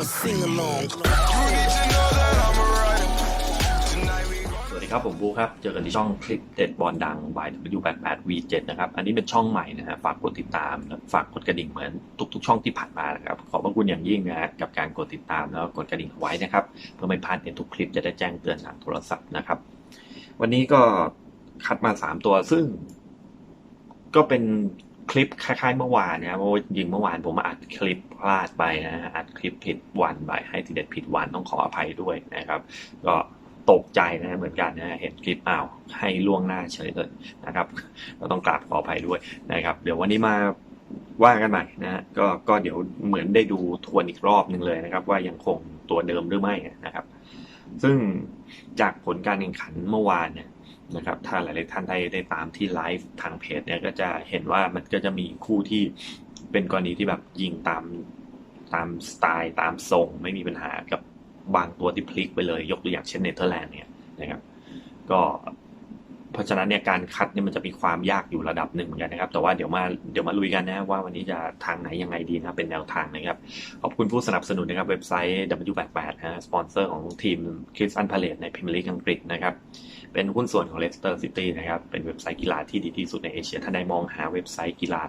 a sing along. สวัสดีครับผมบูครับ เจอกันที่ช่องคลิปเด็ดบอลดัง by W88 V7 นะครับ อันนี้เป็นช่องใหม่นะฮะฝากกดติดตามและฝากกดกระดิ่งเหมือนทุกๆ ช่องที่ผ่านมานะครับ ขอบพระคุณอย่างยิ่งนะฮะกับการกดติดตามแล้วกดกระดิ่งเอาไว้นะครับ เพื่อไม่พลาดในทุกคลิปจะได้แจ้งเตือนทางโทรศัพท์นะครับ วันนี้ก็คัดมา 3 ตัวซึ่ง ก็เป็น คลิปคล้ายๆเมื่อวานนะครับเพราะว่ายิงเมื่อวานผมอัดคลิปพลาดไปนะอัดคลิปผิดวันไปให้ทีเด็ดผิดวันต้องขออภัยด้วยนะครับ ก็ตกใจนะเหมือนกันนะเห็นคลิปอ้าวให้ล่วงหน้าเฉยเลยนะครับก็ต้องกราบขออภัยด้วยนะครับ เดี๋ยววันนี้มาว่ากันใหม่นะฮะก็ก็เดี๋ยวเหมือนได้ดูทวนอีกรอบหนึ่งเลยนะครับ ว่ายังคงตัวเดิมหรือไม่นะครับ ซึ่งจากผลการแข่งขันเมื่อวานเนี่ย นะครับ ถ้าหลายๆท่านได้ได้ตามที่ไลฟ์ทางเพจเนี่ยก็จะเห็นว่ามันก็จะมีคู่ที่เป็นกรณีที่แบบยิงตามตามสไตล์ตามทรงไม่มีปัญหากับบางตัวที่พลิกไปเลย ยกตัวอย่างเช่นเนเธอร์แลนด์เนี่ยนะครับก็เพราะฉะนั้นเนี่ยการคัดเนี่ยมันจะมีความยากอยู่ระดับหนึ่งเหมือนกันนะครับ แต่ว่าเดี๋ยวมาเดี๋ยวมาลุยกันนะว่าวันนี้จะทางไหนยังไงดีนะเป็นแนวทางนะครับ ขอบคุณผู้สนับสนุนนะครับ เว็บไซต์ W88 นะฮะสปอนเซอร์ของทีมคริสตันพาเลตในพรีเมียร์ลีกอังกฤษนะครับ เป็นหุ้นส่วนของเลสเตอร์ซิตี้นะครับ เป็นเว็บไซต์กีฬาที่ดีที่สุดในเอเชีย ถ้าได้มองหาเว็บไซต์กีฬา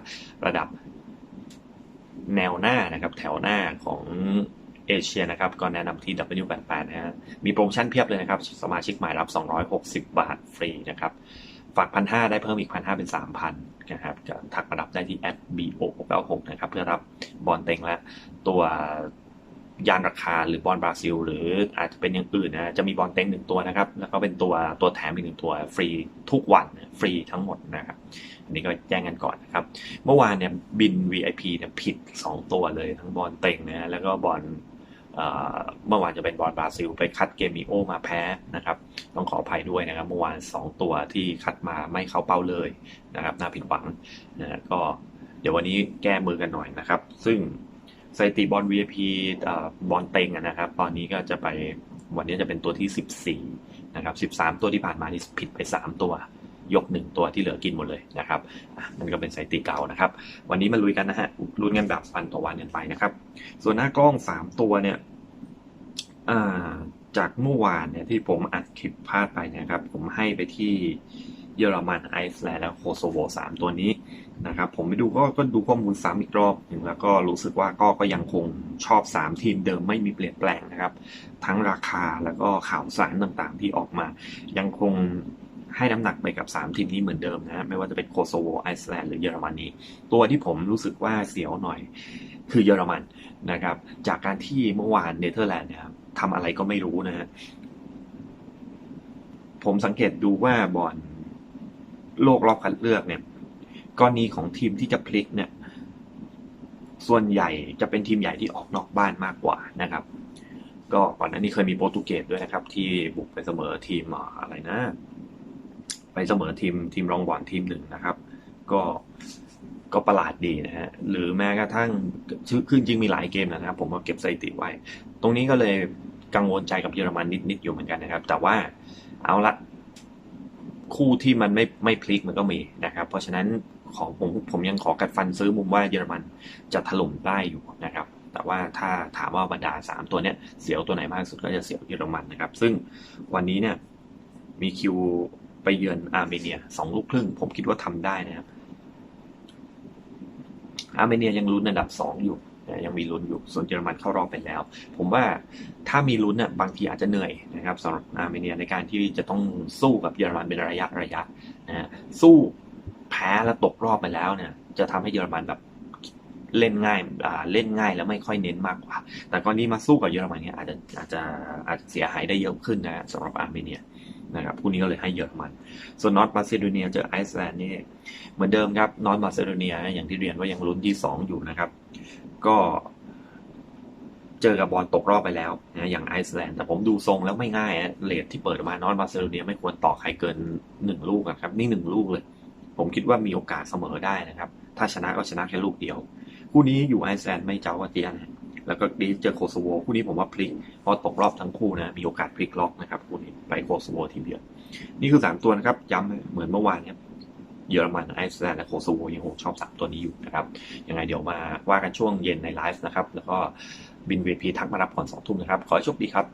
ระดับแนวหน้านะครับ แถวหน้าของเอเชียนะครับ ก็แนะนำที่ W88 นะฮะ มีโปรโมชั่นเพียบเลยนะครับ สมาชิกใหม่รับ 260 บาทฟรีนะครับ ฝากพันห้าได้เพิ่มอีกพันห้าเป็นสามพันนะครับ จะทักมารับได้ที่แอด bo 696นะครับ เพื่อรับบอลเต็งและตัว ยานราคาหรือบอลบราซิล หรืออาจจะเป็นอย่างอื่นนะจะมีบอลเต็งหนึ่งตัวนะครับ แล้วก็เป็นตัวตัวแถมอีกหนึ่งตัวฟรีทุกวันฟรีทั้งหมดนะครับอันนี้ก็แจ้งกันก่อนนะครับ เมื่อวานเนี่ยบิน VIP เนี่ยผิด 2 ตัวเลยทั้งบอลเต็งนะแล้วก็บอลเมื่อวานจะเป็นบอลบราซิล ไปคัดเกมมีโอมาแพ้นะครับ ต้องขออภัยด้วยนะครับ เมื่อวาน 2 ตัวที่คัดมาไม่เข้าเป้าเลยนะครับ น่าผิดหวังนะก็เดี๋ยววันนี้แก้มือกันหน่อยนะครับ ซึ่ง สถิติบอล VIP บอลเต็งนะครับ ตอนนี้ก็จะไปวันนี้จะเป็นตัวที่ 14 นะครับ 13 ตัวที่ผ่านมานี่ผิดไป 3 ตัวยกหนึ่งตัวที่เหลือกินหมดเลยนะครับอะมันก็เป็นสถิติเก่านะครับ วันนี้มาลุยกันนะฮะลุ้นกันแบบวันต่อวันกันไปนะครับ ส่วนหน้ากล้องสามตัวเนี่ยอ่าจากเมื่อวานเนี่ยที่ผมอัดคลิปพลาดไปนะครับ ผมให้ไปที่ เยอรมันไอซ์แลนด์และโคโซโวสามตัวนี้นะครับผมไปดูก็ก็ดูข้อมูลซ้ำอีกรอบหนึ่งแล้วก็รู้สึกว่าก็ก็ยังคงชอบสามทีมเดิมไม่มีเปลี่ยนแปลงนะครับ ทั้งราคาแล้วก็ข่าวสารต่างๆที่ออกมา ยังคงให้น้ำหนักไปกับ 3 ทีมนี้เหมือนเดิมนะฮะไม่ว่าจะเป็นโคโซโวไอซ์แลนด์หรือเยอรมนีตัวที่ผมรู้สึกว่าเสียวหน่อย คือเยอรมันนะครับ จากการที่เมื่อวานเนเธอร์แลนด์เนี่ยครับทำอะไรก็ไม่รู้นะฮะผมสังเกตดูว่าบอล โลกรอบคัดเลือกเนี่ยกรณีของทีมที่จะพลิกเนี่ย ส่วนใหญ่จะเป็นทีมใหญ่ที่ออกนอกบ้านมากกว่านะครับ ก็ก่อนหน้านี้เคยมีโปรตุเกสด้วยนะครับ ที่บุกไปเสมอทีมอะไรนะ ไปเสมอทีมทีมรองบอลทีมหนึ่งนะครับ ก็ก็ประหลาดดีนะฮะ หรือแม้กระทั่งชื่อคือจริงมีหลายเกมนะครับ ผมก็เก็บสถิติไว้ ตรงนี้ก็เลยกังวลใจกับเยอรมันนิดๆอยู่เหมือนกันนะครับ แต่ว่าเอาละ คู่ที่มันไม่ไม่พลิกมันก็มีนะครับ เพราะฉะนั้นของผมผมยังขอกัดฟันซื้อมุมว่าเยอรมันจะถล่มได้อยู่นะครับ แต่ว่าถ้าถามว่าบรรดาสามตัวเนี้ยเสียวตัวไหนมากที่สุดก็จะเสียวเยอรมันนะครับ ซึ่งวันนี้เนี่ยมีคิวไปเยือนอาร์เมเนียสองลูกครึ่ง ผมคิดว่าทำได้นะครับอาร์เมเนียยังลุ้นอันดับสองอยู่ ยังมีลุ้นอยู่ ส่วนเยอรมันเข้ารอบไปแล้ว ผมว่าถ้ามีลุ้นน่ะบางทีอาจจะเหนื่อยนะครับสำหรับอาร์เมเนียในการที่จะต้องสู้กับเยอรมันเป็นระยะระยะนะฮะสู้แพ้แล้วตกรอบไปแล้วเนี่ย จะทำให้เยอรมันแบบเล่นง่ายเล่นง่ายแล้วไม่ค่อยเน้นมากกว่า แต่กรณีมาสู้กับเยอรมันเนี่ยอาจจะอาจจะอาจจะเสียหายได้เยอะขึ้นนะสำหรับอาร์เมเนียนะครับผู้นี้ก็เลยให้เยอรมัน ส่วนนอตมาซิโดเนียเจอไอซ์แลนด์นี่เหมือนเดิมครับนอตมาซิโดเนียอย่างที่เรียนว่ายังลุ้นที่สองอยู่นะครับ ก็เจอกับบอลตกรอบไปแล้วนะอย่างไอซ์แลนด์แต่ผมดูทรงแล้วไม่ง่ายนะเลทที่เปิดมานอตมาซิโดเนียไม่ควรต่อใครเกินหนึ่งลูกอะครับ นี่หนึ่งลูกเลย ผมคิดว่ามีโอกาสเสมอได้นะครับ ถ้าชนะก็ชนะแค่ลูกเดียว คู่นี้อยู่ไอซ์แลนด์ไม่เจ้าว่าเตียนแล้วก็ดีเจอโคโซโวคู่นี้ผมว่าพลิกพราะตกรอบทั้งคู่นะมีโอกาสพลิกล็อกนะครับคู่นี้ไปโคโซโวทีเดียว นี่คือสามตัวนะครับย้ำเหมือนเมื่อวานครับ เยอรมันไอซ์แลนด์และโคโซโวยังคงชอบสามตัวนี้อยู่นะครับยังไงเดี๋ยวมาว่ากันช่วงเย็นในไลฟ์นะครับ แล้วก็บินเวพีทักมารับก่อนสองทุ่มนะครับ ขอให้โชคดีครับ